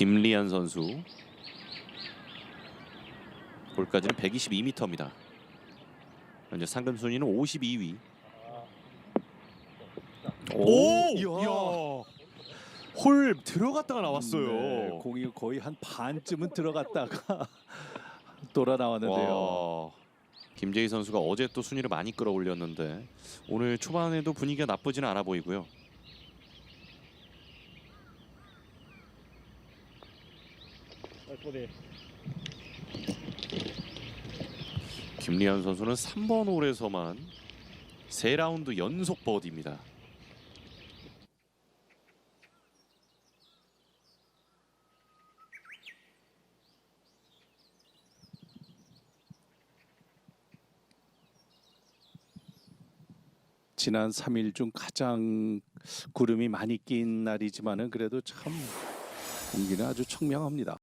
김리안 선수 골까지는 122m입니다. 현재 상금 순위는 52위. 오! 이야. 홀 들어갔다가 나왔어요. 네, 공이 거의 한 반쯤은 들어갔다가 돌아 나왔는데요. 와. 김재희 선수가 어제 또 순위를 많이 끌어올렸는데 오늘 초반에도 분위기가 나쁘지는 않아 보이고요. 김리안 선수는 3번 홀에서만 세 라운드 연속 버디입니다. 지난 3일 중 가장 구름이 많이 낀 날이지만은 그래도 참 공기는 아주 청명합니다.